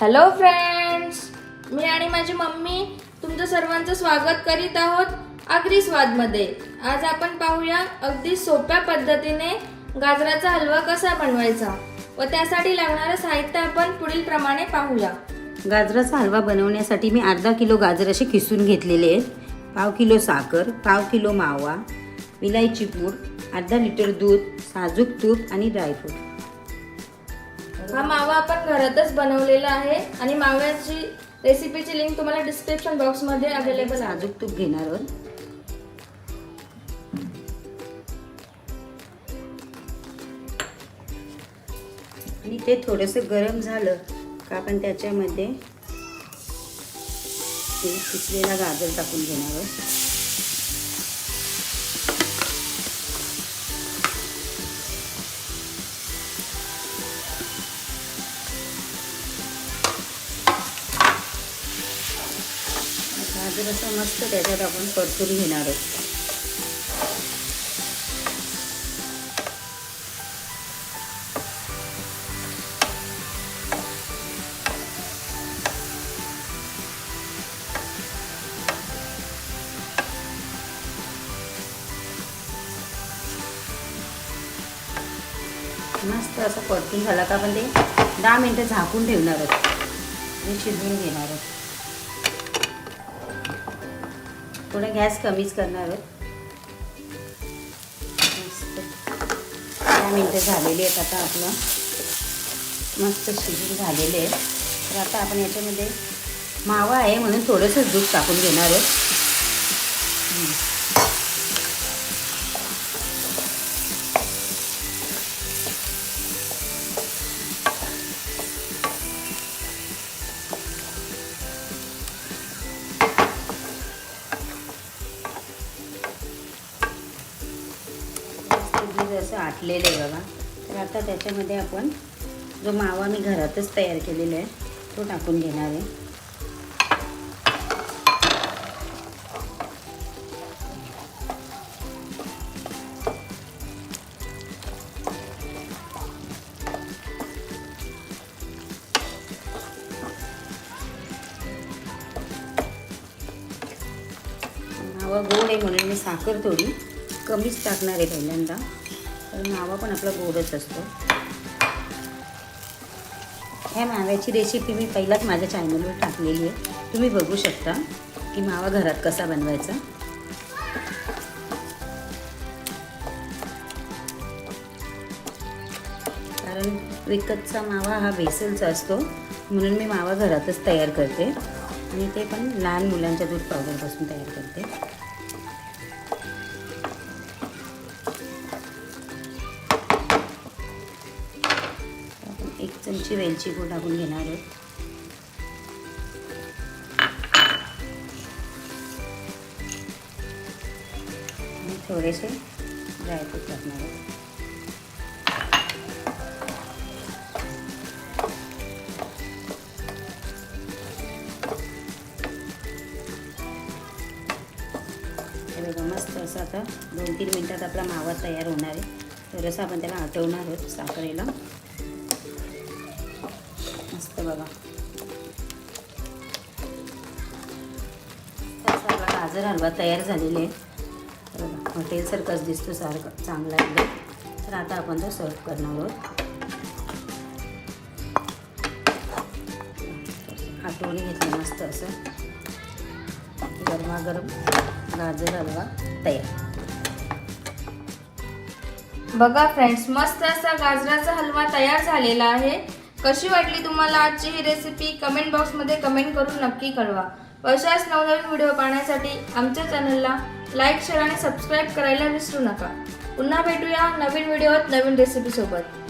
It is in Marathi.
हॅलो फ्रेंड्स मी आणि माझी मम्मी तुमचं सर्वांचं स्वागत करीत आहोत आगरी स्वादमध्ये. आज आपण पाहूया अगदी सोप्या पद्धतीने गाजराचा हलवा कसा बनवायचा व त्यासाठी लागणारं साहित्य आपण पुढील प्रमाणे पाहूया. गाजराचा हलवा बनवण्यासाठी मी अर्धा किलो गाजर असे किसून घेतलेले आहेत. पाव किलो साखर पाव किलो मावा विलायची पूड अर्धा लिटर दूध साजूक तूप आणि ड्रायफ्रूट. हा मावा आपण घरातच बनवलेला आहे आणि माव्याची रेसिपीची लिंक तुम्हाला डिस्क्रिप्शन बॉक्समध्ये अवेलेबल आहे. साजूक तूप घेणार आहोत. आणि ते थोडंसं गरम झालं का आपण त्याच्यामध्ये ते किसलेला गाजर टाकून घेणार आहोत. गाजर असं मस्त त्याच्यात आपण परतून घेणार आहोत. मस्त असं परतून झाला का आपण ते दहा मिनटं झाकून ठेवणार आहोत. आणि शिजवून घेणार आहोत. थोडा गॅस कमीच करणार आहोत. दहा मिनटं झालेली आहेत आता आपलं. मस्त शिजून झालेले आहेत. तर आता आपण याच्यामध्ये मावा आहे म्हणून थोडंसं दूध टाकून घेणार आहोत. हं. असं आटलेलं आहे बघा तर आता त्याच्यामध्ये आपण जो मावा मी घरातच तयार केलेला आहे तो टाकून घेणार आहे मावा गोड आहे म्हणून मी साखर थोडी कमीच टाकणार आहे पहिल्यांदा कारण मावा पण आपला गोडच असतो. ह्या माव्याची रेसिपी मी पहिलाच माझ्या चॅनलवर टाकलेली आहे. तुम्ही बघू शकता की मावा घरात कसा बनवायचा. कारण विकतचा मावा हा बेसनचा असतो म्हणून मी मावा घरातच तयार करते. आणि ते पण लहान मुलांच्या दूध पावडरपासून तयार करते. आपण वेलची पूड टाकून घेणार आहोत थोडेसे ड्रायफ्रूट टाकणार आहोत बघा मस्त असं आता दोन तीन मिनटात आपला मावा तयार होणार आहे. थोडंसं आपण त्याला आटवणार आहोत साखरेला. मस्त बघा. आपला गाजर हलवा तयार झालेले आहे बघा हॉटेलसारखाच दिसतो सारखं चांगला एकदम तर आता आपण तो सर्व करणार आहोत. आटवणी घेतली मस्त असं. गरमागरम गाजर हलवा तयार. बघा फ्रेंड्स मस्त असा गाजराचा हलवा तयार झालेला आहे. कशी वाटली तुम्हाला आजची ही रेसिपी कमेंट बॉक्समध्ये कमेंट करून नक्की कळवा. अशाच नवनवीन व्हिडिओ पाहण्यासाठी आमच्या चॅनलला लाईक शेअर आणि सबस्क्राईब करायला विसरू नका. पुन्हा भेटूया नवीन व्हिडिओत नवीन रेसिपीसोबत